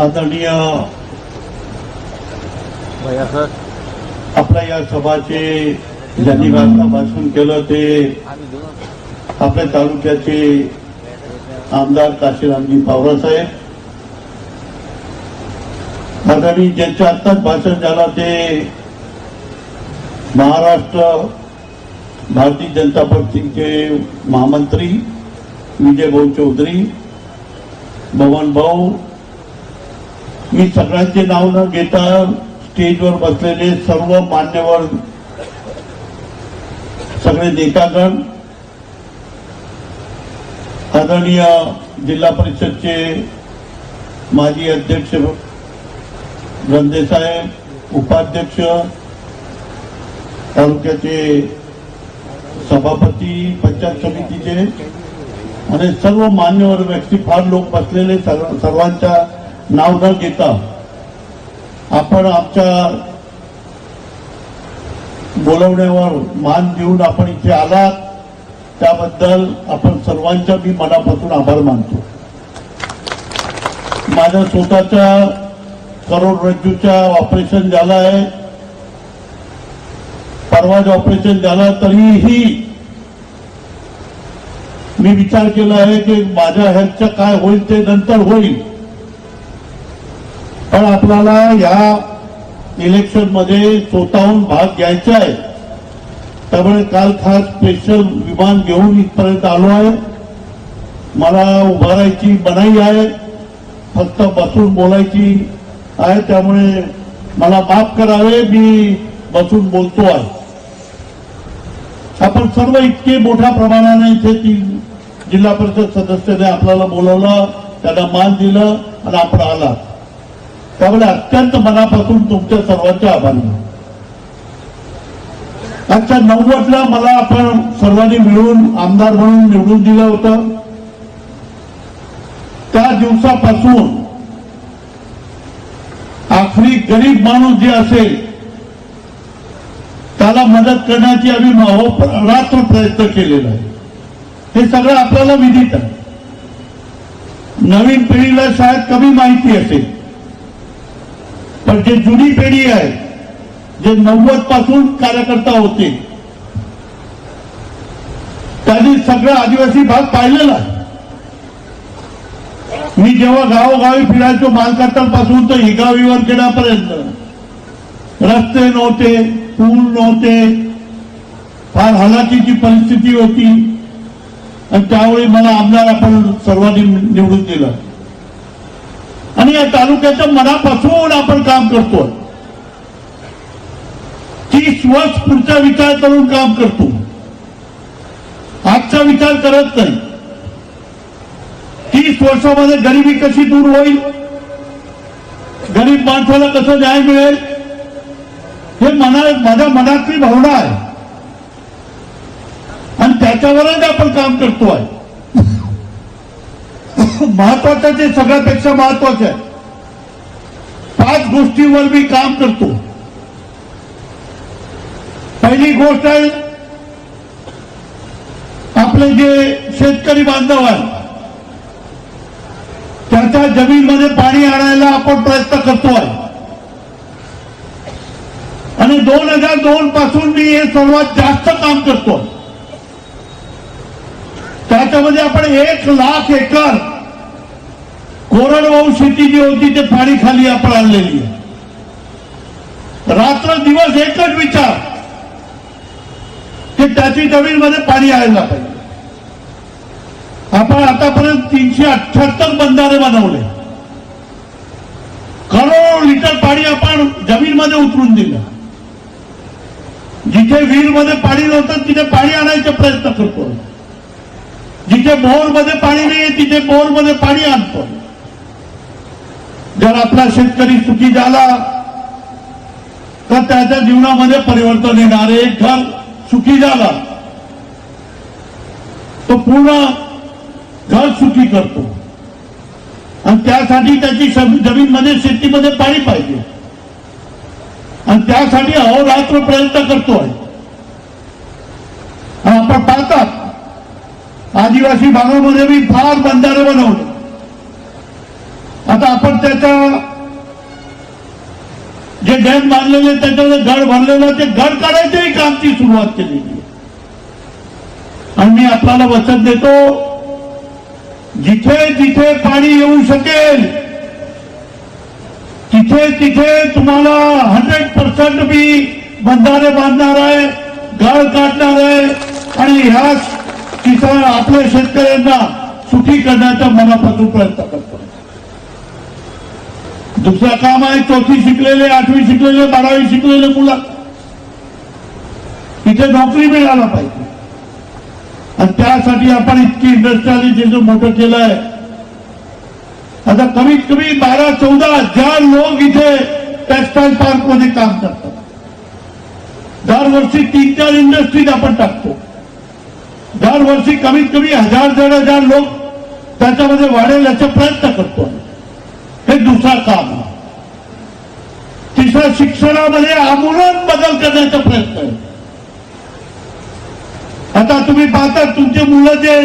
आदरणीय आपल्या या सभाचे ज्यांनी आता भाषण केलं ते आपल्या तालुक्याचे आमदार काशीरामजी पवार साहेब. आदरणीय ज्यांचं आत्ताच भाषण झालं ते महाराष्ट्र भारतीय जनता पक्षाचे महामंत्री विजय भाऊ चौधरी भवन भाऊ मी सगळ्यांचे नाव न घेता स्टेजवर बसलेले सर्व मान्यवर सगळे नेतागण आदरणीय जिल्हा परिषदचे माजी अध्यक्ष रंदे साहेब उपाध्यक्ष तालुक्याचे सभापती पंचायत समितीचे आणि सर्व मान्यवर व्यक्ती फार लोक बसलेले सर्व- सर्वांच्या नाव न घेता आपण आमच्या बोलवण्यावर मान देऊन आपण इथे आलात त्याबद्दल आपण सर्वांच्या मी मनापासून आभार मानतो. माझ्या स्वतःच्या करोडरज्जूच्या ऑपरेशन झालं आहे परवाच ऑपरेशन झालं तरीही मी विचार केला आहे की माझ्या हेल्थचं काय होईल ते नंतर होईल. पण आपल्याला या इलेक्शनमध्ये स्वतःहून भाग घ्यायचा आहे. त्यामुळे काल खास स्पेशल विमान घेऊन इथपर्यंत आलो आहे. मला उभारायची मनाई आहे. फक्त बसून बोलायची आहे. त्यामुळे मला माफ करावे मी बसून बोलतो आहे. आपण सर्व इतके मोठ्या प्रमाणाने इथे तीन जिल्हा परिषद सदस्याने आपल्याला बोलवलं त्यांना मान दिलं आणि आपण आला त्यामुळे अत्यंत मनापासून तुमच्या सर्वांचे आभारी आजच्या नव्वदला मला आपण सर्वांनी मिळून आमदार म्हणून निवडून दिलं होतं. त्या दिवसापासून आखरी गरीब माणूस जे असेल त्याला मदत करण्याची आम्ही महो- रात्र प्रयत्न केलेला आहे. हे सगळं आपल्याला विदित आहे. नवीन पिढीला शायद कमी माहिती असेल. पण जे जुनी पिढी आहे जे नव्वदपासून कार्यकर्ता होते त्यांनी सगळं आदिवासी भाग पाहिलेला आहे. मी जेव्हा गावोगावी फिरायचो मालकाटांपासून तर हिगावीवर गेल्यापर्यंत रस्ते नव्हते पूल नव्हते फार हलाखीची परिस्थिती होती. आणि त्यावेळी मला आमदार आपण सर्वांनी निवडून दिलं. आणि या तालुक्याच्या मनापासून आपण काम करतोय तीस वर्ष पुढचा विचार करून काम करतो. आजचा विचार करत नाही. तीस वर्षामध्ये गरिबी कशी दूर होईल? गरीब माणसाला कसं न्याय मिळेल? हे मना माझ्या मनातली भावना आहे. आणि त्याच्यावरच आपण काम करतो आहे खूप महत्वाचं ते सगळ्यापेक्षा महत्वाचं आहे. पाच गोष्टीवर मी काम करतो. पहिली गोष्ट आहे आपले जे शेतकरी बांधव आहेत त्याच्या जमीनमध्ये पाणी आणायला आपण प्रयत्न करतो आहे. आणि दोन हजार दोन पासून मी हे सर्वात जास्त काम करतो त्याच्यामध्ये आपण एक लाख एकर कोरडवाहू शेती जी होती ते पाणी खाली आपण आणलेली रात्र दिवस एकच विचार की त्याची जमीनमध्ये पाणी यायला पाहिजे. आपण आतापर्यंत तीनशे अठ्याहत्तर बंधारे बनवले. करोड लिटर पाणी आपण जमीनमध्ये उतरून दिलं. जिथे विहीरमध्ये पाणी नव्हतं तिथे पाणी आणायचा प्रयत्न करतो. जिथे बोरमध्ये पाणी नाही तिथे बोरमध्ये पाणी आणतो. जर आपला शेतकरी सुखी झाला तर त्याच्या जीवनामध्ये परिवर्तन येणार एक घर सुखी झाला तो पूर्ण घर सुखी करतो. आणि त्यासाठी त्याची जमीनमध्ये शेतीमध्ये पाणी पाहिजे. आणि त्यासाठी अहोरात्र प्रयत्न करतोय आपण पाहतात आदिवासी भागामध्ये मी फार बंधारे बनवले. आता आपण त्याचा जे डॅम बांधलेले त्याच्यामध्ये गड भरलेलं ते गड काढायचंही कामची सुरुवात केलेली आहे. आणि मी आपल्याला वचन देतो जिथे जिथे पाणी येऊ शकेल तिथे तिथे तुम्हाला हंड्रेड पर्सेंट मी बंधारे बांधणार आहे गळ काढणार आहे आणि ह्या किसान आपल्या शेतकऱ्यांना सुखी करण्याचा मनापासून प्रयत्न करतो. दुसरं काम आहे चौथी शिकलेले आठवी शिकलेले बारावी शिकलेले मुलं. इथे नोकरी मिळायला पाहिजे. आणि त्यासाठी आपण इतकी इंडस्ट्रियलिझेशन मोठं केलं आहे आता कमीत कमी बारा चौदा हजार लोक इथे टेक्सटाईल पार्कमध्ये काम करतात. दरवर्षी तीन चार इंडस्ट्रीज आपण टाकतो. दरवर्षी कमीत कमी हजार दीड हजार लोक त्याच्यामध्ये वाढेल याचा प्रयत्न करतो हे दुसरा काम आहे. मुलांच्या शिक्षणामध्ये आमूलात बदल करण्याचा प्रयत्न आहे. आता तुम्ही पाहता तुमचे मुलं जे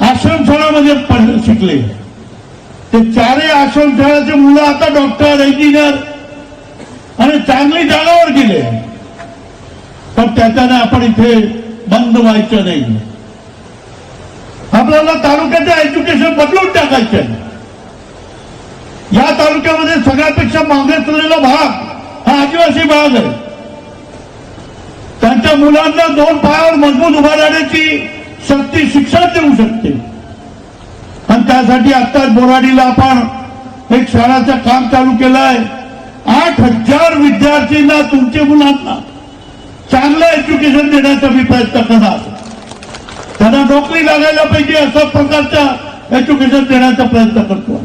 आश्रमशाळामध्ये पढ- शिकले ते चारही आश्रमशाळाचे मुलं आता डॉक्टर इंजिनियर आणि चांगली जागावर गेले. पण त्याच्याने आपण इथे बंद व्हायचं नाही. आपल्याला तालुक्याचं एज्युकेशन बदलून टाकायचं आहे. या तालुक्यामध्ये सगळ्यापेक्षा मागासलेला भाग हा आदिवासी भाग आहे. त्यांच्या मुलांना दोन पायावर मजबूत उभा राहण्याची शक्ती शिक्षण देऊ शकते. आणि त्यासाठी आत्ताच बोराडीला आपण एक शाळाचं काम चालू केलं आहे. आठ हजार विद्यार्थ्यांना तुमच्या मुलांना चांगलं एज्युकेशन देण्याचा मी प्रयत्न करणार. त्यांना नोकरी लागायला पाहिजे अशा प्रकारच्या एज्युकेशन देण्याचा प्रयत्न करतो.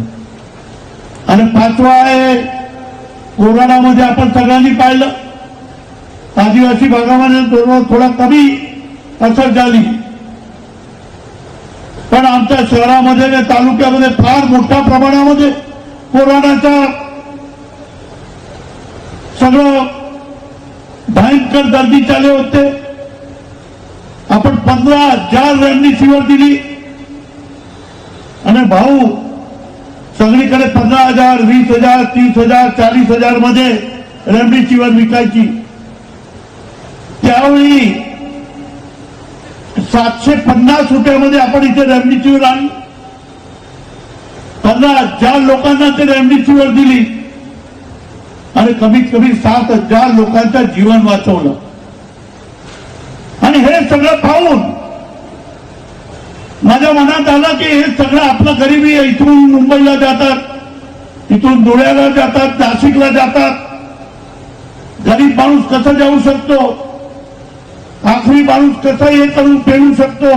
आणि पाचवा आहे कोरोनामध्ये आपण सगळ्यांनी पाहिलं आदिवासी भागामध्ये थोडं थोडा कमी पसर झाली. पण आमच्या शहरामध्ये आणि तालुक्यामध्ये फार मोठ्या प्रमाणामध्ये कोरोनाचा सगळं भयंकर गर्दी चाले होते. आपण पंधरा हजार रणनीतीवर दिली. आणि भाऊ सगळीकडे पंधरा हजार वीस हजार तीस हजार चाळीस हजारमध्ये रेमडेसिवीर विकायची. त्यावेळी सातशे पन्नास रुपयामध्ये आपण इथे रेमडेसिवीर आणली. पंधरा ज्या लोकांना ते रेमडेसिवीर दिली. आणि कमीत कमी सात हजार लोकांचं जीवन वाचवलं. आणि हे सगळं पाहून माझ्या मनात आलं की हे सगळं आपलं गरिबी आहे. इथून मुंबईला जातात इथून धुळ्याला जातात नाशिकला जातात. गरीब माणूस कसा जाऊ शकतो? आखरी माणूस कसा हे करून पेरू शकतो?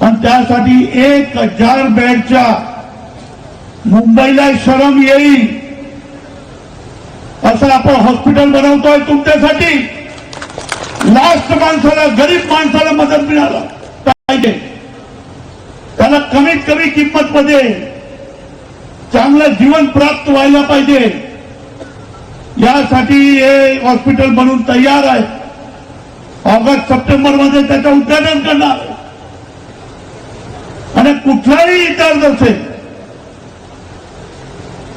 पण त्यासाठी एक हजार बेडच्या मुंबईला शरम येईल. असं आपण हॉस्पिटल बनवतोय तुमच्यासाठी. लास्ट माणसाला गरीब माणसाला मदत मिळाला पाहिजे त्याला किंमत मध्ये चांगलं जीवन प्राप्त व्हायला पाहिजे. यासाठी हे हॉस्पिटल बनून तयार आहे. ऑगस्ट सप्टेंबरमध्ये त्याचं उद्घाटन करणार आणि कुठलाही इतर असेल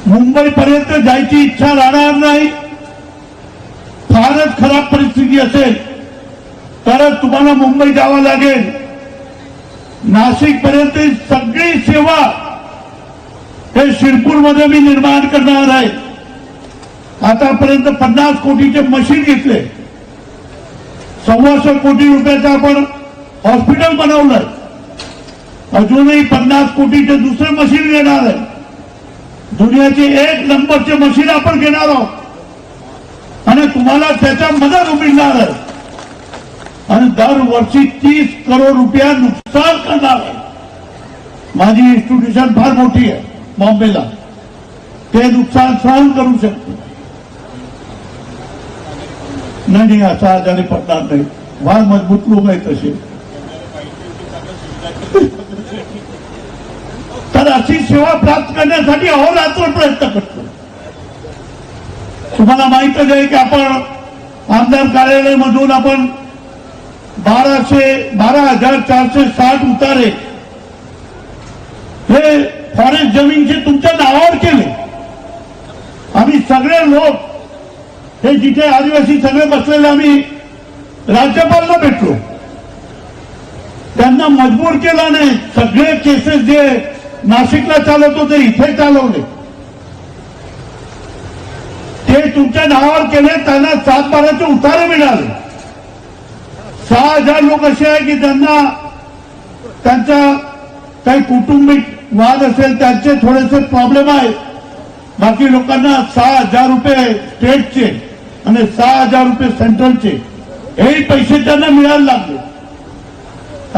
मुंबईपर्यंत जायची इच्छा राहणार नाही. फारच खराब परिस्थिती असेल. तरच तुम्हाला मुंबई जावं लागेल. नाशिक पर्यंत सगळी सेवा हे शिरपूरमध्ये मी निर्माण करणार आहे. आतापर्यंत पन्नास कोटीचे मशीन घेतले. सव्वाशे कोटी रुपयाचं आपण हॉस्पिटल बनवलंय. अजूनही पन्नास कोटीचे दुसरे मशीन घेणार आहे. दुनियाचे एक नंबरचे मशीन आपण घेणार आहोत. आणि तुम्हाला त्याच्या मदत मिळणार आहे. आणि दरवर्षी तीस करोड रुपया नुकसान करणार आहे. माझी इन्स्टिट्यूशन फार मोठी आहे बॉम्बेला. ते नुकसान सहन करू शकतो. नाही नाही असा आजारी पडणार नाही. फार मजबूत लोक आहेत तसे. तर अशी सेवा प्राप्त करण्यासाठी अहोरात्र प्रयत्न करतो. तुम्हाला माहितच आहे की आपण आमदार कार्यालयामधून आपण बाराशे बारा हजार चारशे साठ उतारे। हे फॉरेस्ट जमीनचे तुमच्या नावावर केले आम्ही सगळे लोक हे जिथे आदिवासी सगळे बसलेले आम्ही राज्यपालला भेटलो। त्यांना मजबूर केला नाही सगळे केसेस जे नाशिकला चालत होते इथे चालवले। ते तुमच्या नावावर केले त्यांना सात बाराचे उतारे मिळाले। सहा हजार लोक असे आहे की त्यांना त्यांचा काही कुटुंबिक वाद असेल त्यांचे थोडेसे प्रॉब्लेम आहे. बाकी लोकांना सहा हजार रुपये स्टेटचे आणि सहा हजार रुपये सेंट्रलचे हेही पैसे त्यांना मिळायला लागले.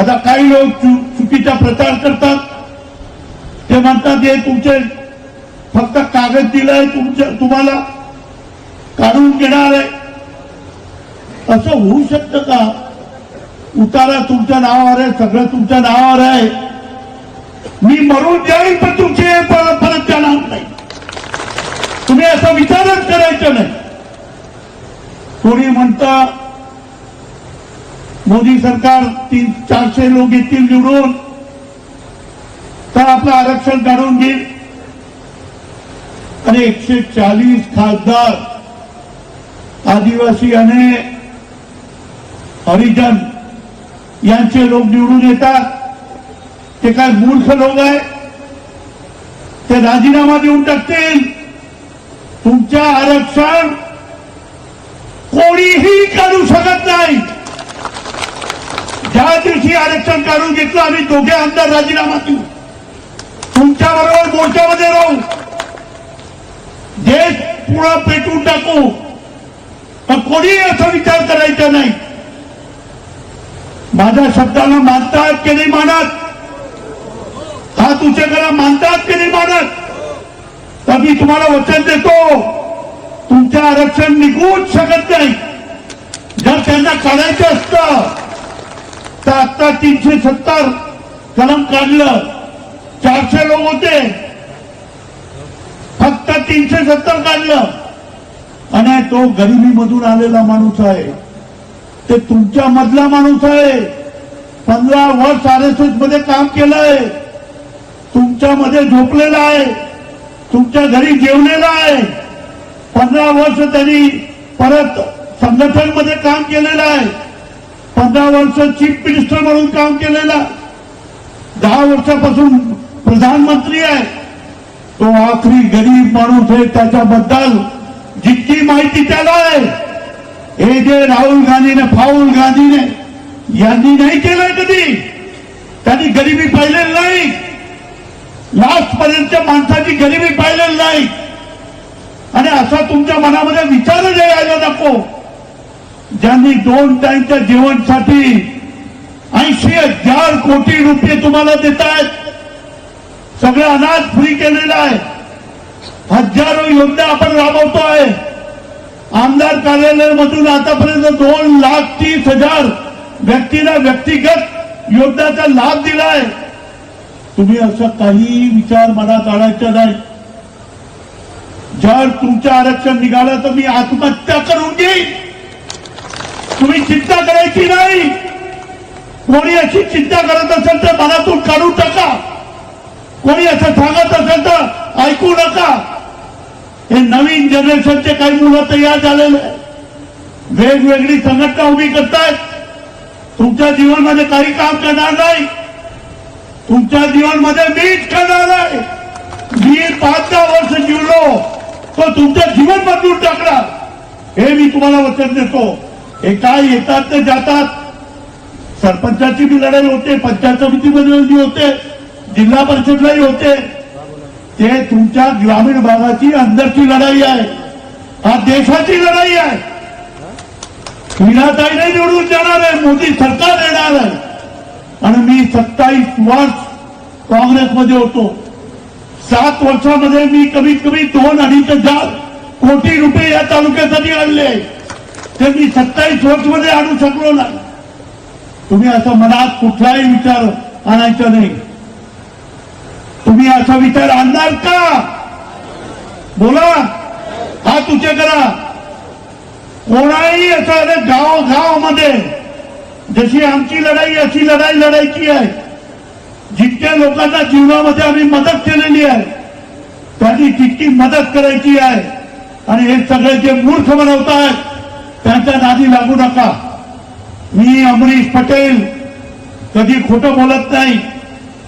आता काही लोक चुकीचा प्रचार करतात. ते म्हणतात हे तुमचे फक्त कागद दिलाय तुमच्या तुम्हाला काढून घेणार आहे. असं होऊ शकतं का? उतारा तुमच्या नावावर आहे सगळं तुमच्या नावावर आहे. मी मरून जाईल पण तुमचे परत परत जाणार नाही. तुम्ही असा विचारच करायचा नाही. कोणी म्हणता मोदी सरकार तीन चारशे लोक येतील निवडून तर आपलं आरक्षण काढून घेईल. आणि एकशे चाळीस खासदार आदिवासी आणि हरिजन यांचे लोक निवडून येतात. ते काय मूर्ख लोक आहे ते राजीनामा देऊन टाकतील. तुमच्या आरक्षण कोणीही काढू शकत नाही. ज्या दिवशी आरक्षण काढून घेतलं आम्ही दोघे आमदार राजीनामा देऊ. तुमच्या बरोबर मोर्चामध्ये राहू. देश पुढं पेटून टाकू. पण कोणीही असा विचार करायचा नाही. माझ्या शब्दाला मानतात की नाही मानत? हात उचे करा मानतात की नाही मानत? तर मी तुम्हाला वचन देतो तुमचं आरक्षण निघूच शकत नाही. जर त्यांना काढायचं असतं तर आता तीनशे सत्तर कलम काढलं चारशे लोक होते. फक्त तीनशे सत्तर काढलं. आणि तो गरिबीमधून आलेला माणूस आहे. ते तुमच्या मधला माणूस आहे. पंधरा वर्ष आर एस एसमध्ये काम केलंय. तुमच्यामध्ये झोपलेला आहे. तुमच्या घरी जेवलेला आहे. पंधरा वर्ष त्यांनी परत संघटनमध्ये काम केलेलं आहे. पंधरा वर्ष चीफ मिनिस्टर म्हणून काम केलेलं आहे. दहा वर्षापासून प्रधानमंत्री आहे. तो आखरी गरीब माणूस आहे त्याच्याबद्दल जितकी माहिती त्याला आहे हे जे राहुल गांधीने फाऊल गांधीने यांनी नाही केलं कधी? त्यांनी गरिबी पाहिलेली नाही. लास्ट पर्यंत माणसाची गरिबी पाहिलेली नाही. आणि असा तुमच्या मनामध्ये विचारच यायला नको ज्यांनी दोन टाइमच्या जीवनसाठी ऐंशी हजार कोटी रुपये तुम्हाला देत आहेत सगळं अनाज फ्री केलेलं आहे हजारो योजना आपण राबवतो आहे आमदार कार्यालयामधून आतापर्यंत दोन लाख तीस हजार व्यक्तीला व्यक्तिगत योजनाचा लाभ दिलाय. तुम्ही असा काही विचार मनात आणायचा नाही. जर तुमचं आरक्षण निघालं तर मी आत्महत्या करून घेईन. तुम्ही चिंता करायची नाही. कोणी अशी चिंता करत असेल तर मनातून काढून टाका. कोणी असं सांगत असेल तर ऐकू नका. हे नवीन जनरेशनचे काही मुलं तयार झालेले आहे. वेगवेगळी संघटना उभी करतायत. तुमच्या जीवनमध्ये काही काम करणार नाही. तुमच्या जीवनमध्ये मीच करणार नाही मी पाच दहा वर्ष जीवलो. तो तुमचं जीवन बदलून टाकणार. हे मी तुम्हाला वचन देतो. हे काय येतात ते जातात. सरपंचाची बी लढाई होते पंचायत समितीमध्ये होते जिल्हा परिषदलाही होते. ते तुमच्या ग्रामीण भागाची अंदरची लढाई आहे. हा देशाची लढाई आहे. विनाताई नाही निवडून जाणार आहे, मोदी सरकार येणार आहे. आणि मी सत्तावीस वर्ष कांग्रेस काँग्रेसमध्ये होतो. सात वर्षामध्ये मी कमीत कमी दोन अडीच हज़ार कोटी रुपये या तालुक्यासाठी आणले ते मी सत्तावीस वर्ष मध्ये आणू शकलो नाही. तुम्ही असं मनात कुठलाही विचार आणायचा नाही. तुम्ही असा विचार आणणार का? बोला. हा तुझे करा. कोणाही असा अरे गाव गावमध्ये जशी आमची लढाई अशी लढाई लढायची आहे. जितक्या लोकांना जीवनामध्ये आम्ही मदत केलेली आहे त्यांनी तितकी मदत करायची आहे. आणि हे सगळे जे मूर्ख बनवतात त्यांच्या नादी लागू नका. मी अमरीश पटेल कधी खोटं बोलत नाही.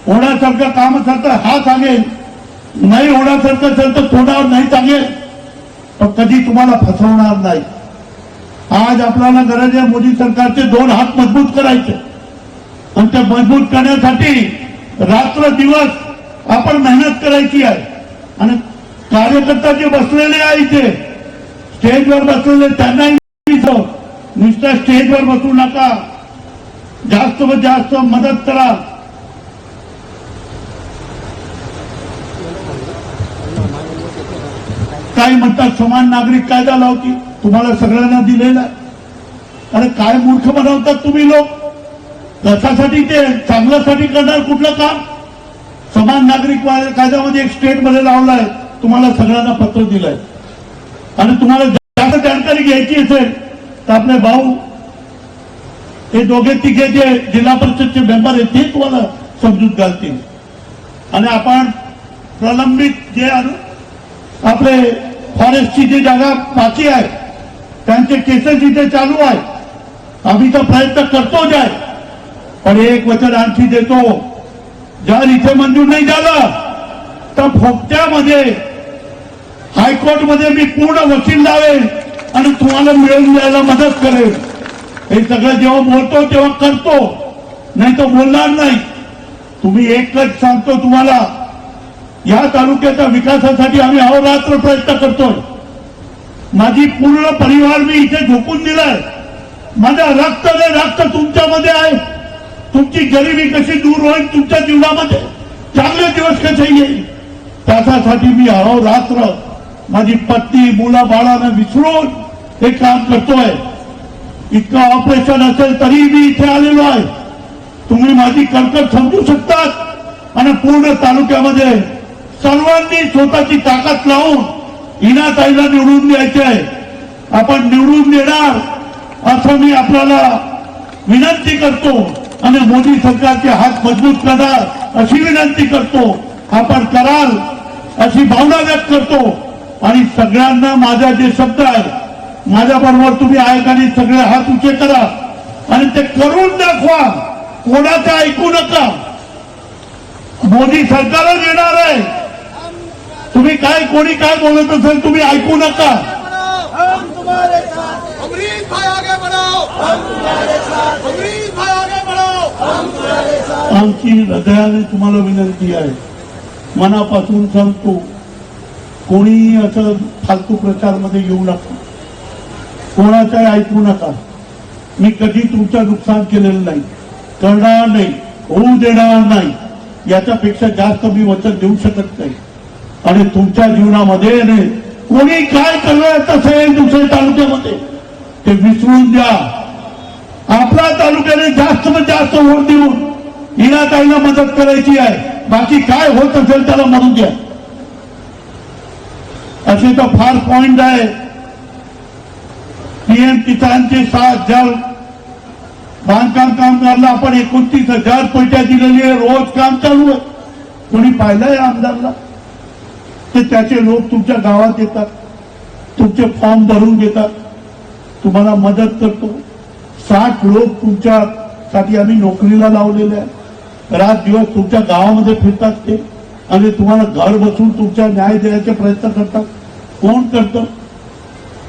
होण्यासारखं काम असेल तर हा सांगेल नाही होण्यासारखं असेल तर तोंडावर नाही सांगेल पण कधी तुम्हाला फसवणार नाही. आज आपल्याला गरज आहे मोदी सरकारचे दोन हात मजबूत करायचे. आणि ते मजबूत करण्यासाठी रात्र दिवस आपण मेहनत करायची आहे. आणि कार्यकर्ता जे बसलेले आहे इथे स्टेजवर बसलेले त्यांनाही सांगितलं, नुसत्या स्टेजवर बसू नका. जास्त जास्त मदत करा. काय म्हणतात समान नागरिक कायदा लावती तुम्हाला सगळ्यांना दिलेला अरे काय मूर्ख बनवतात तुम्ही लोक? कशासाठी ते चांगल्यासाठी करणार कुठलं काम? समान नागरिक कायद्यामध्ये एक स्टेटमध्ये लावलाय. तुम्हाला सगळ्यांना पत्र दिलंय. आणि तुम्हाला जास्त जानकारी घ्यायची असेल तर आपले भाऊ हे दोघे तिघे जे जिल्हा परिषदचे मेंबर आहेत ते तुम्हाला समजूत घालतील. आणि आपण प्रलंबित जे आपले फॉरेस्टची जी जागा बाकी आहे त्यांचे केसेस इथे चालू आहे आम्ही तर प्रयत्न करतोच आहे पण एक वचन आणखी देतो. जर इथे मंजूर नाही झालं तर फोकट्यामध्ये हायकोर्टमध्ये मी पूर्ण वकील लावेल आणि तुम्हाला मिळवून द्यायला मदत करेल हे सगळं जेव्हा बोलतो तेव्हा करतो. नाही तर बोलणार नाही. तुम्ही एकच सांगतो तुम्हाला या तालुक्याच्या विकासासाठी आम्ही अहोरात्र प्रयत्न करतोय. माझी पूर्ण परिवार मी इथे झोपून दिलाय. माझ्या रक्त जे रक्त तुमच्यामध्ये आहे. तुमची गरिबी कशी दूर होईल तुमच्या जीवनामध्ये? चांगले दिवस कसे येईल? त्याच्यासाठी मी अहोरात्र माझी पत्नी मुला बाळानं विसरून हे काम करतोय. इतकं ऑपरेशन असेल तरी मी इथे आलेलो आहे. तुम्ही माझी कणकण समजू शकतात. आणि पूर्ण तालुक्यामध्ये सर्वांनी स्वतःची ताकद लावून इनाताईला निवडून द्यायचे आहे. आपण निवडून देणार असं मी आपल्याला विनंती करतो आणि मोदी सरकारचे हात मजबूत करणार अशी विनंती करतो. आपण कराल अशी भावना व्यक्त करतो. आणि सगळ्यांना माझा जे शब्द आहे माझ्याबरोबर तुम्ही आयोगाने सगळे हात उचे करा. आणि ते करून दाखवा. कोणाचं ऐकू नका. मोदी सरकारच येणार आहे. तुम्ही काय कोणी काय बोलत असेल तुम्ही ऐकू नका. आमची हृदयाने तुम्हाला विनंती आहे. मनापासून सांगतो कोणी असं फालतू प्रचारमध्ये येऊ नका. कोणाचं ऐकू नका. मी कधी तुमचं नुकसान केलेलं नाही. करणार नाही होऊ देणार नाही. याच्यापेक्षा जास्त मी वचन देऊ शकत नाही. आणि तुमच्या जीवनामध्ये ने कोणी काय करणार तसं दुसऱ्या तालुक्यामध्ये. ते विसरून द्या आपल्या तालुक्याने जास्त जास्त वोट देऊन इनाताईला मदत करायची आहे. बाकी काय होत असेल त्याला म्हणून द्या. असे तर फार पॉइंट आहे. पीएम किसानचे सात हजार बांधकाम कामगारला आपण एकोणतीस हजार पैसा दिलेली आहे. रोज काम चालू आहे. कोणी पाहिलंय आमदारला? तर त्याचे लोक तुमच्या गावात येतात तुमचे फॉर्म भरून घेतात. तुम्हाला मदत करतो. साठ लोक तुमच्यासाठी आम्ही नोकरीला लावलेले आहेत. रात दिवस तुमच्या गावामध्ये फिरतात ते आणि तुम्हाला घर बसून तुमच्या न्याय देण्याचे प्रयत्न करतात. कोण करतं?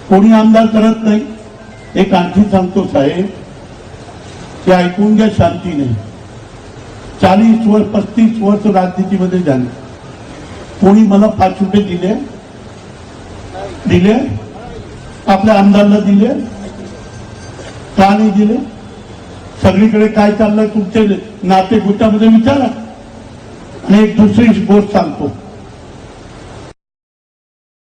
कोणी आमदार करत नाही. एक आणखी सांगतो साहेब ते ऐकून घ्या शांती नाही चाळीस वर्ष पस्तीस वर्ष राजनीतीमध्ये झाले. कोणी मला पाच रुपये दिले? दिले? आपल्या आमदारला दिले? का नाही दिले? सगळीकडे काय चाललंय तुमचे नाते गुटामध्ये विचारा. आणि एक दुसरी गोष्ट सांगतो.